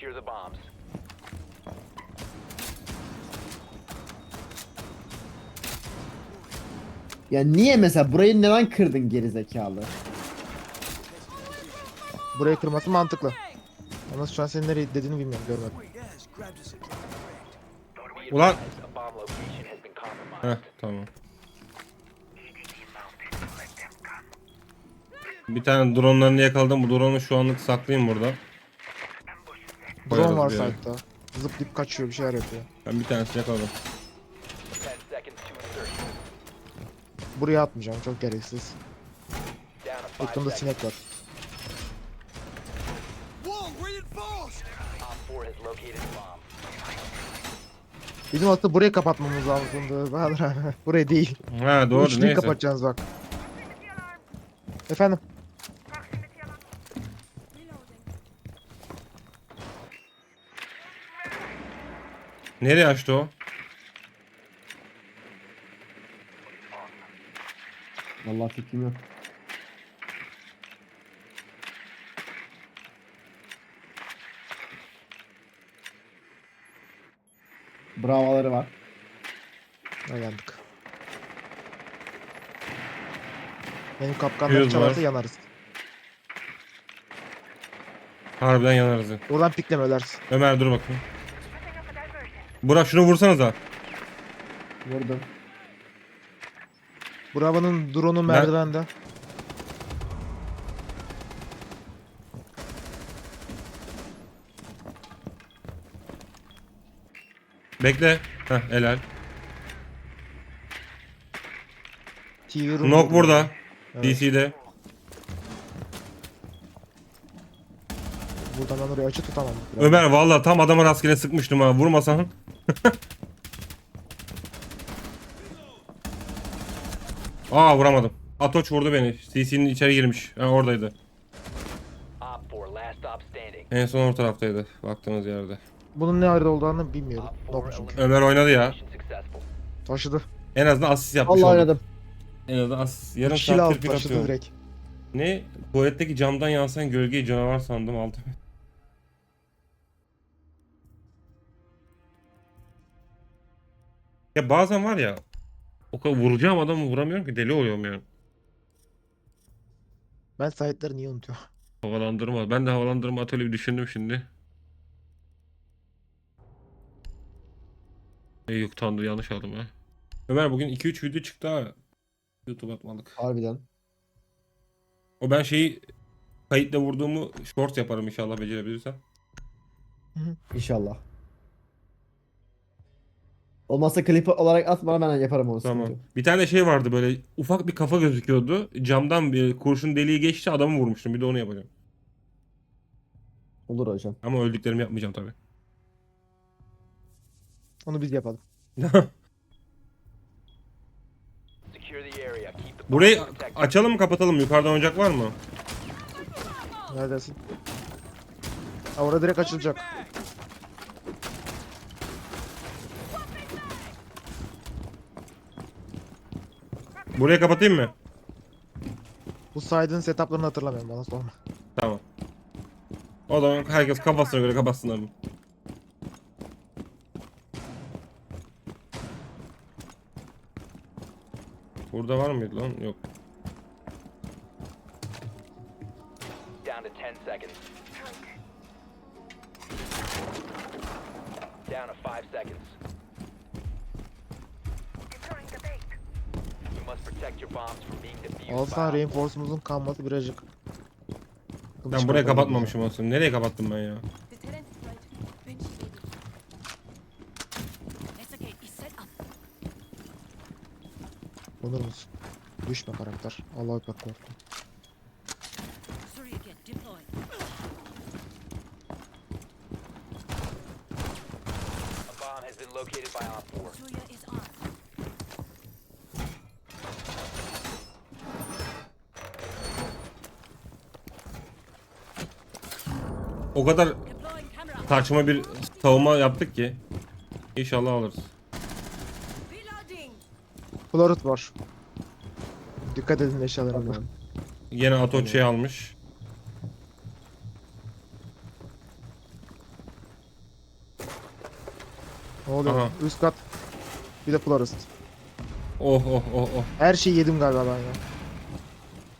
Secure the bombs. Ya niye mesela burayı neden kırdın gerizekalı? Burayı kırması mantıklı. Ama şu an senin nereye dediğini bilmiyorum görmedim. Ulan. Heh tamam. Bir tane dronlarını yakaladım. Bu drone'u şu anlık saklayayım burada. Var bir yere. site'da. Zıplayıp kaçıyor bir şeyler yapıyor. Ben bir tanesini yakaladım. 10 seconds to insertion. Buraya atmayacağım çok gereksiz. Down to 5 Yakında seconds. sinek var. Op 4 has located a bomb. Bizim aslında burayı kapatmamız lazımdı. Bahadır abi. Burayı değil. Ha doğru üçlüyü neyse. kapatacaksınız bak. Efendim? Nereye açtı o? Vallahi fikrim yok. Bravoları var. Ha yandık. Benim kapkanları Yüz çalarsa yanarız. Harbiden yanarız. ya. Oradan pikleme ölersin. Ömer dur bakayım. Burak şunu vursanıza. Vurdum. Bravo'nun drone'u merdivende. Bekle. Heh helal. Nok burada. Evet. DC'de. Buradan ben orayı açı tutamam. Ömer valla tam adama rastgele sıkmıştım ha. Vurmasan. Aa vuramadım. Atoç vurdu beni. CC'nin içeri girmiş. Ha oradaydı. Op 4 last stop standing. En son o taraftaydı. Baktığınız yerde. Bunun ne ayrı olduğunu bilmiyorum. Op Nok 4 çünkü. Ömer oynadı ya. Taşıdı. En azından asist yapmış Allah oldu. oynadım. En azından asist. Yarım saattir aldı pil taşıdı atıyorum. direkt. Ne? Tuvaletteki camdan yansıyan gölgeyi canavar sandım aldım. Ya bazen var ya o kadar vuracağım adamı vuramıyorum ki deli oluyorum yani. Ben site'ları niye unutuyorum? Havalandırma. Ben de havalandırma atölye bir düşündüm şimdi. Ey yok tanrı yanlış aldım ha. Ömer bugün 2-3 video çıktı ha. YouTube atmalık. Harbiden. O ben şeyi kayıtla vurduğumu short yaparım inşallah becerebilirsem. İnşallah. Olmazsa klip olarak at bana ben yaparım onu. Tamam. sıkıntı. Bir tane şey vardı böyle ufak bir kafa gözüküyordu. Camdan bir kurşun deliği geçti adamı vurmuştum. Bir de onu yapacağım. Olur hocam. Ama öldüklerimi yapmayacağım tabii. Onu biz yapalım. Burayı açalım mı kapatalım mı? Yukarıdan oyuncak var mı? Neredesin? Ha orada direkt açılacak. Burayı kapatayım mı? Bu side'ın setuplarını hatırlamıyorum bana sorma. Tamam. O zaman herkes kafasına göre kapatsınlar mı? Burada var mıydı lan? Yok. Down to 10 seconds. Down to 5 seconds. You must protect your bombs from being defused Alsan by reinforce'umuzun kalması birazcık. Ben burayı kapatmamışım olsun. Nereye kapattım ben ya? Onur musun? Düşme karakter. Allah'a ekber korktum. Surya again. Deploy. A bomb has been located by Op 4. O kadar saçma bir savunma yaptık ki. İnşallah alırız. Florut var. Dikkat edin eşyalarına. Yine Atoç şey almış. Ne oluyor? Aha. Üst kat. Bir de florist. Oh oh oh oh. Her şeyi yedim galiba ben ya.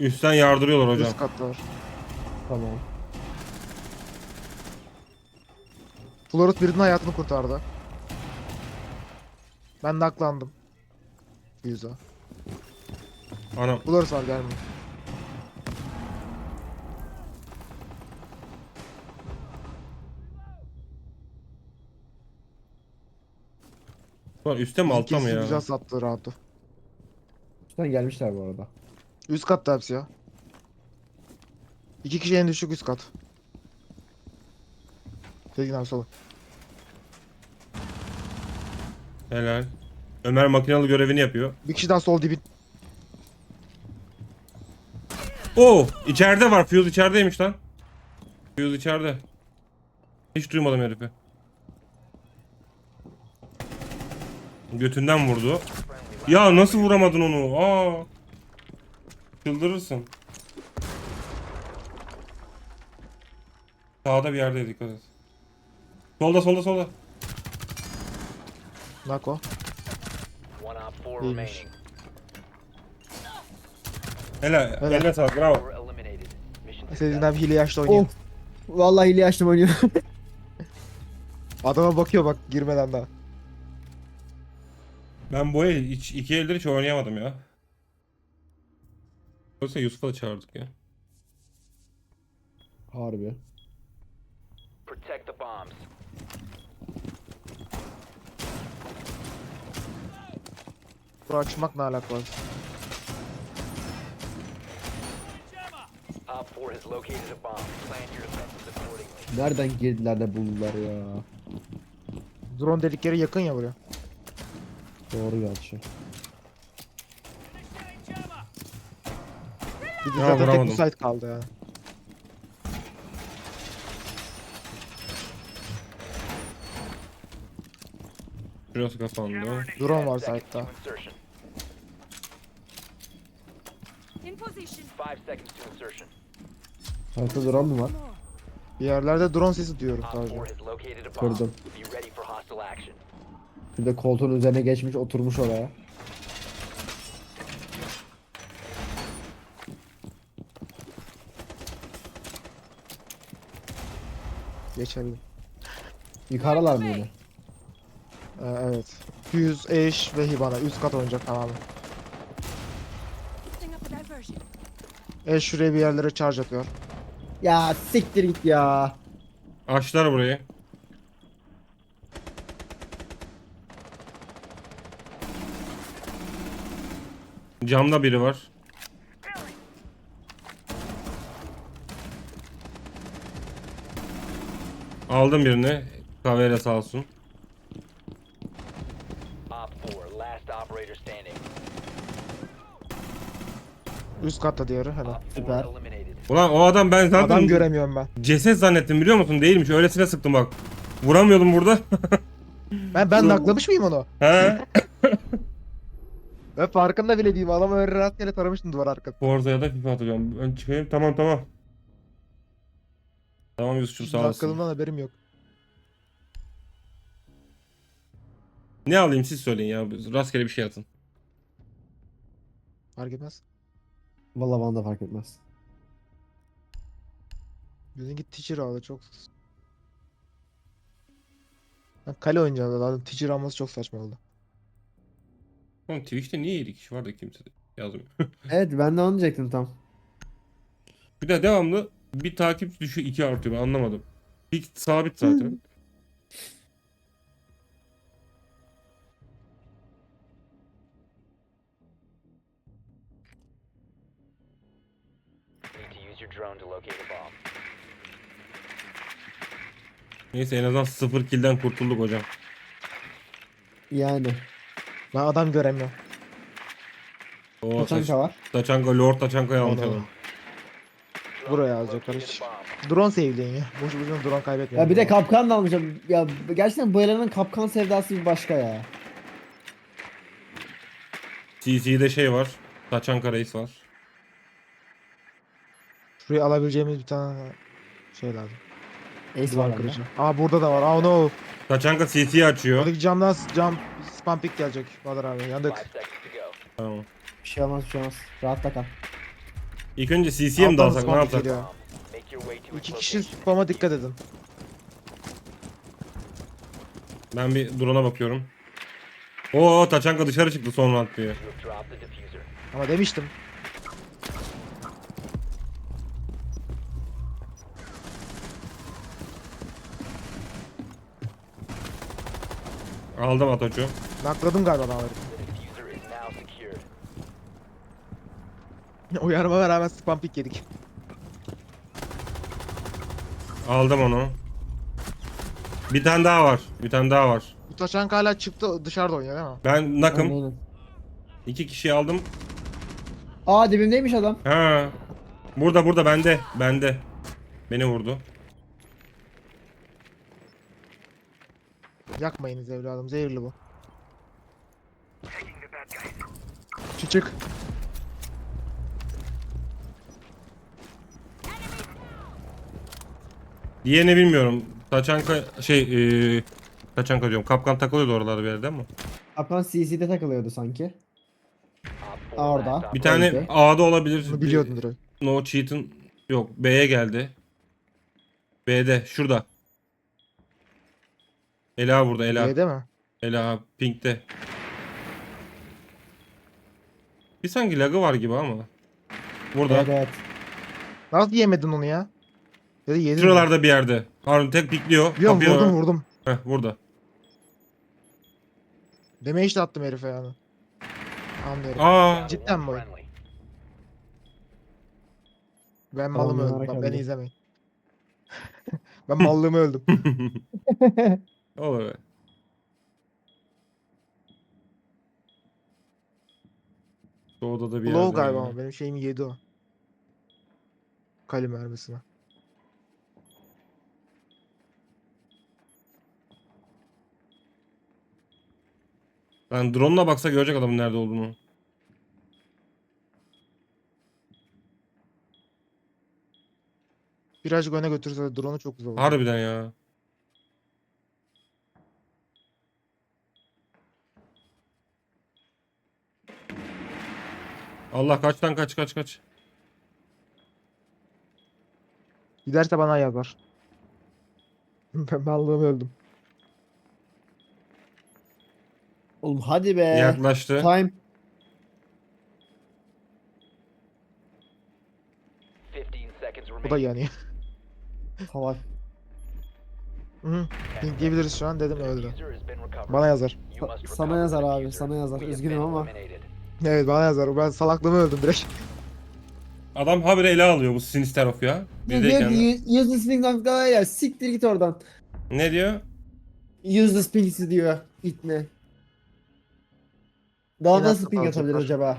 Üstten yardırıyorlar hocam. Üst katta var. Tamam. Florist birinin hayatını kurtardı. Ben de aklandım. Yüze. Anam. Florist var gelme. Ulan üstte mi altta mı ya? Güzel sattı rahatı. Üstten gelmişler bu arada. Üst katta hepsi ya. İki kişi en düşük üst kat. Sezgin abi sola. Helal. Ömer makinalı görevini yapıyor. Bir kişi daha sol dibin. Oo, içeride var. Fuse içerideymiş lan. Fuse içeride. Hiç duymadım herifi. Götünden vurdu. Ya nasıl vuramadın onu? Aa. Çıldırırsın. Sağda bir yerde dikkat et. Solda solda solda. Nako. One op four İyiymiş. remaining. Hele, Helal. eline sağlık bravo. Four eliminated. Mission Sezgin success. abi hile yaşta oynuyor. Of. Vallahi hile açtım oynuyor. Adama bakıyor bak girmeden daha. Ben bu el hiç, iki eldir hiç oynayamadım ya. Oysa Yusuf'a da çağırdık ya. Harbi. Protect the bombs. Bura açmak ne alaka var? Op four has located a bomb. Plan your defenses accordingly. Nereden girdiler de buldular ya. Drone delikleri yakın ya buraya. Doğru gerçi. Bir de Ya, zaten tek vuramadım. bu site kaldı yani. Şurası kapandı. Drone var site'da. In position. Five seconds to insertion. Harita duran mı var? Bir yerlerde drone sesi duyuyorum Op sadece. Kırdım. Bir de koltuğun üzerine geçmiş oturmuş oraya. Geçelim. Yukarılar mı yine? Ee, evet. Fuse, Ash ve Hibana. Üst kat oynayacak diversion. Ash şuraya bir yerlere charge atıyor. Ya siktir git ya. Açtılar burayı. Camda biri var. Aldım birini. Kavera sağ olsun. Op four, last operator standing. Üst katta diğeri helal. Süper. Ulan o adam ben zaten Adam göremiyorum ben. ceset zannettim biliyor musun? Değilmiş. Öylesine sıktım bak. Vuramıyordum burada. Ben ben naklamış mıyım onu? He? Ben farkında bile değilim. Adamı öyle rastgele taramıştım duvar arkası. Forza'ya da FIFA atacağım. Ben çıkayım. Tamam tamam. Tamam Yusuf'cum sağ olasın. Nakladığımdan haberim yok. Ne alayım siz söyleyin ya. Rastgele bir şey atın. Fark etmez. Vallahi bana da fark etmez. Bizimki teacher aldı çok. Ben kale oynayacağım da teacher alması çok saçma oldu. Oğlum Twitch'te niye 7 kişi var da kimse yazmıyor. Evet ben de onu diyecektim tam. bir de devamlı bir takip düşüyor 2 artıyor ben anlamadım. İlk sabit zaten. drone to locate a bomb. Neyse en azından 0 kill'den kurtulduk hocam. Yani. Ben adam göremiyorum. O Taçanka var. Taçanka, Lord Taçanka'yı Onu- anlatalım. Buraya has yazacaklar located hiç. a bomb. Drone sevdiğin ya. Boş boşuna drone kaybetmiyor. Ya bir de kapkan da almışım. Ya gerçekten bu elemanın kapkan sevdası bir başka ya. CC'de şey var. Taçanka reis var. Şuraya alabileceğimiz bir tane şey lazım. Ace var Duvar bende. kırıcı. Aa burada da var. Aa no. Taçanka CT'yi açıyor. Oradaki camdan cam spam pick gelecek. Bahadır abi yandık. Five seconds to go. Tamam. Bir şey olmaz bir şey olmaz. Rahatta kal. İlk önce CC'ye mi Alttan dalsak ne spam pick yapsak? geliyor. Make your way to its İki kişi location. spam'a dikkat edin. Ben bir drone'a bakıyorum. Oo Taçanka dışarı çıktı son round diye. You have dropped the diffuser. Ama demiştim. Aldım Atoç'u. Nakladım galiba secured. Uyarmama rağmen spam pick yedik. Aldım onu. Bir tane daha var. Bir tane daha var. Bu taşan hala çıktı dışarıda oynuyor değil mi? Ben nakım. Aynen. İki kişiyi aldım. Aa dibimdeymiş adam. Ha. Burada burada bende. Bende. Beni vurdu. Yakmayınız evladım zehirli bu. Şu çık. Diğerini bilmiyorum. Taçanka şey eee Taçanka diyorum. Kapkan takılıyordu oralarda bir yerde ama. Kapkan CC'de takılıyordu sanki. Orada. Bir tane. A'da olabilir. Bunu biliyordum direkt. No cheat'in yok. B'ye geldi. B'de şurada. Ela burada Ela. B'de mi? Ela Pink'te. Bir sanki lagı var gibi ama. Burada. Evet evet. Nasıl yemedin onu ya? Ya da yedin mi? Şuralarda bir yerde. Harun tek pikliyor. Biliyorum Kapıyı- vurdum vurdum. Heh, burada. Damage de attım herife yani. Anlıyorum. Aa, Cidden mi. Ben Tamam, malımı öldüm. merak Bak beni ettim. izlemeyin. ben mallığımı öldüm. olur be. Şu odada bir yerde. galiba yani. ama benim şeyimi yedi o. Kali mermisine. Ben drone'la baksa görecek adamın nerede olduğunu. Birazcık öne götürürse drone'u çok güzel olur. Harbiden ya. Allah kaçtan kaç kaç kaç. Giderse bana yazar. ben mallığımı öldüm. Oğlum hadi be. Yaklaştı. Time. 15 seconds Bu da remaining. yanıyor. Salak. Hı. Diyebiliriz şu an dedim öldü. Diffuser has been recovered. Bana yazar. You must Sana recover yazar the abi, sana yazar. We have Üzgünüm been ama. eliminated. Evet bana yazar. Ben salaklığımı öldüm direkt. Adam habire ele alıyor bu Sinister of ya. Ne Bizdeyken. diyor de. ki useless ping nokta ya siktir git oradan. Ne diyor? Useless ping'si diyor. Git ne? Daha Yine nasıl ping atabilir acaba?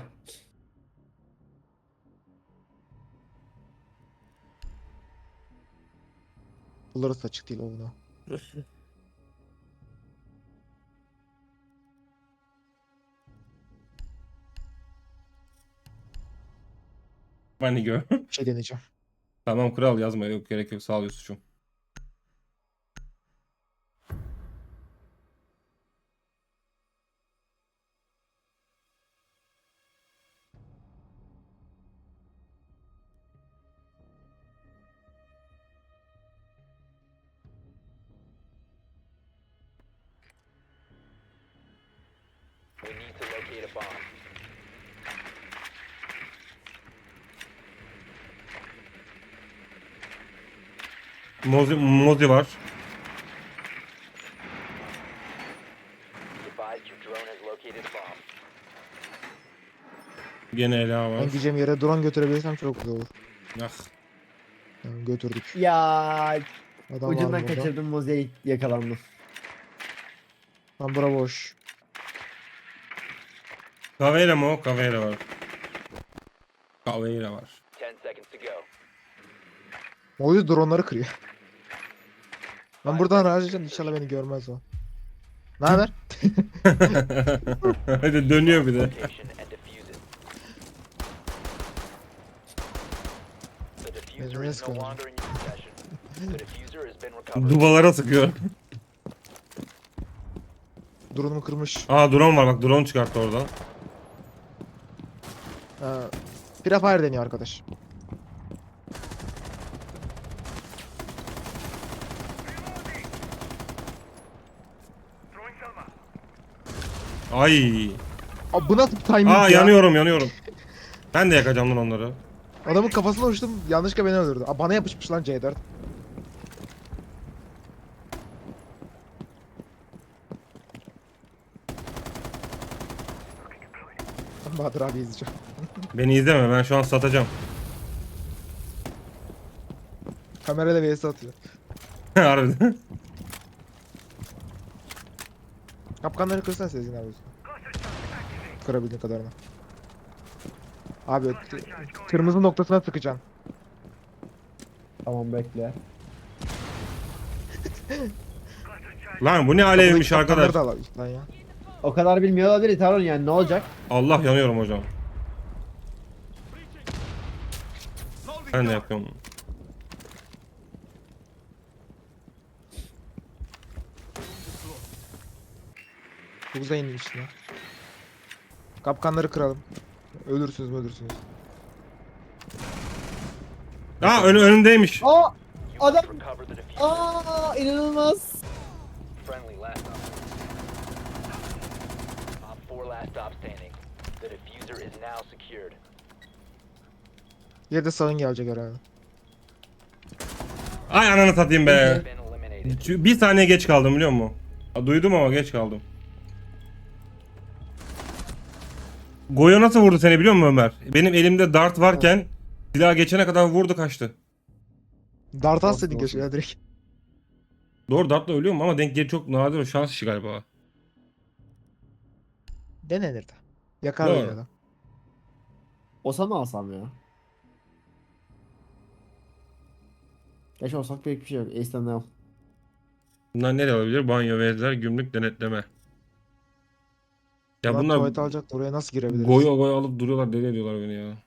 Buluruz açık değil o bunu. Bani gör. Bir şey deneyeceğim. tamam kral yazma yok gerek yok sağ ol Yusuf'cum. Mozi, Mozi var. Gene Ela var. Ben gideceğim yere drone götürebilirsem çok güzel olur. Ah. Yani götürdük. Ya Adam ucundan burada. kaçırdım Moze'ye yakalandım. Lan bura boş. Caveira mı o? Caveira var. Caveira var. 10 seconds to go. Yüzden dronları kırıyor. Ben buradan harcayacağım inşallah beni görmez o. Ne haber? Hadi dönüyor bir de. Duvalara sıkıyor. Drone'umu kırmış. Aa drone var bak drone çıkarttı oradan. Ee, Prefire deniyor arkadaş. Ay. Aa, bu nasıl bir timing Aa ya? yanıyorum yanıyorum. Ben de yakacağım lan onları. Adamın kafasına uçtum yanlışlıkla beni öldürdü. Aa, bana yapışmış lan C4. Ben Bahadır abi izleyeceğim. Beni izleme ben şu an satacağım. Kamerayla vs atıyor. Harbiden. Kapkanları kırsana Sezgin abi. Kırabildiğin kadarını. Abi kırmızı noktasına sıkacaksın. Tamam bekle. Lan bu ne alevmiş arkadaş. da lan ya. O kadar bilmiyor olabilir Taron yani ne olacak? Allah yanıyorum hocam. Ben de yapıyorum. Çok güzel inmişsin ya. Kapkanları kıralım. Ölürsünüz mü ölürsünüz. Aa ön, önündeymiş. Aa! Adam-. Aa inanılmaz. Friendly last stop. Op 4 last stop standing. The diffuser is now secured. Yerde sağın gelecek herhalde. Ay ananı satayım be. Bir saniye geç kaldım biliyor musun? Duydum ama geç kaldım. Goyo nasıl vurdu seni biliyor musun Ömer? Benim elimde dart varken silah geçene kadar vurdu kaçtı. Dart atsaydın keşke ya direkt. Doğru dartla ölüyor mu ama denk gel çok nadir o şans işi galiba. Denenirdi. Yakar Doğru. beni adam. Olsa mı alsam ya? Geç olsak pek bir şey yok. Ace'den devam. Bunlar nereye alabilir? Banyo, vezler, gümrük, denetleme. Ya Ulan bunlar tuvalet alacak oraya nasıl girebiliriz? goyo goyo alıp duruyorlar deli ediyorlar beni ya.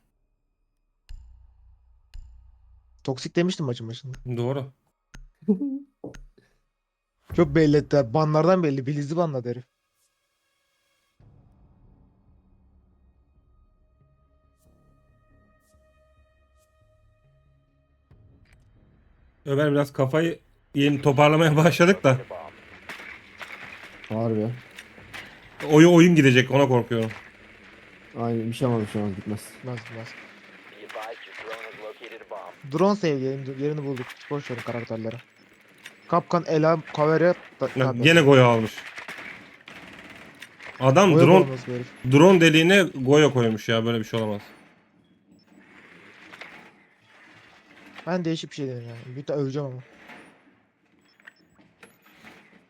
Toksik demiştim maçın başında. Doğru. Çok belli ettiler. Banlardan belli. Bilizli banladı herif. Ömer biraz kafayı yeni toparlamaya başladık da. Harbi. Oyun oyun gidecek ona korkuyorum. Aynen bir şey olmadı şu an gitmez. Nasıl nasıl? Drone save yerini, yerini bulduk. Boş verin karakterleri. Kapkan, Ela, Kaveri... Da, Ya, Gene goyo almış. Adam Boya drone bağımlısı bu herif. drone deliğine goyo koymuş ya böyle bir şey olamaz. Ben değişik bir şey dedim yani. Bir de öleceğim ama.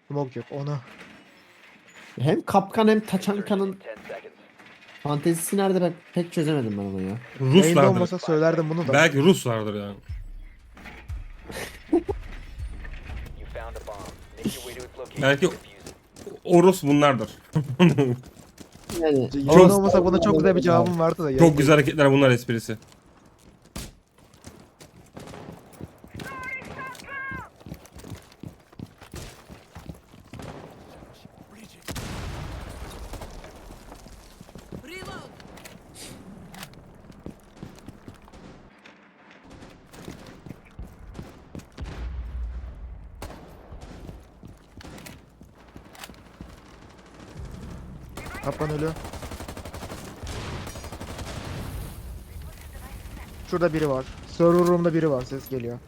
Smoke yok. Ona. Hem kapkan hem taçankanın 10 seconds. fantezisi nerede ben pek çözemedim ben onu ya. Yayında Ruslardır. olmasa söylerdim bunu da. Belki Ruslardır yani. Belki-. O Rus bunlardır. Yani Yayında olmasa buna çok güzel bir cevabım vardı da. Çok güzel hareketler bunlar esprisi. Kapkan ölüyor. Şurada biri var. Server room'da biri var. Ses geliyor.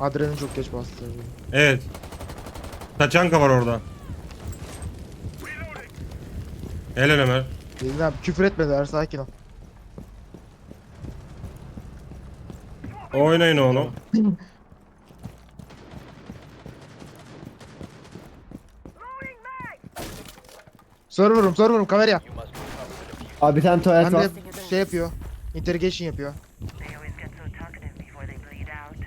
Adrenalin çok geç bastı. Evet. Taçanka var orada. Helal Ömer. Dedin abi küfür etmediler sakin ol. Oynayın oğlum. Server room, server room, kameraya. Abi bir tane tuvalet Hem var. de şey yapıyor. Interrogation yapıyor. They always get so talkative before they bleed out.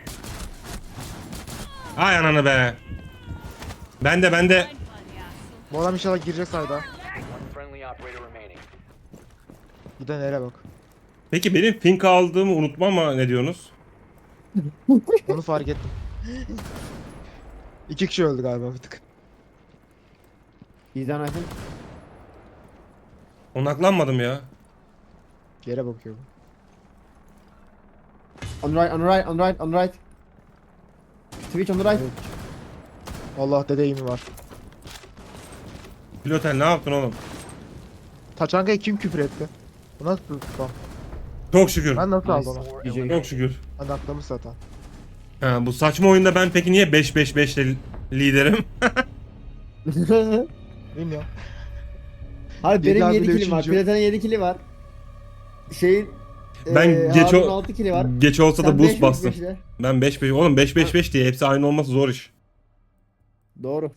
Ay ananı be. Bende bende. Bu adam inşallah girecek sayda. Friendly operator remaining. Giden yere bak. Peki benim pink aldığımı unutma ama ne diyorsunuz? Onu fark ettim. İki kişi öldü galiba bir tık. Bizden Ayfın. Onaklanmadım ya. Yere bakıyor bu. On right, on right, on right, on right. Twitch on the right. Allah dede mi var. Pilotel ne yaptın oğlum? Taçanka'ya kim küfür etti? Bu nasıl bir spam? Çok şükür. Ben nasıl aldım onu? Çok şükür. Ben de atlamış zaten. Ha, bu saçma oyunda ben peki niye 5-5-5 ile liderim? Bilmiyorum. Hayır benim abi 7 de kilim var. Platon'un 7 kili var. Şeyin Ben eee, geç o- 6 kili var. Geç olsa da Sen boost 5-5-5 bastım. Ben 5-5 oğlum 5-5-5 diye hepsi aynı olması zor iş. Doğru.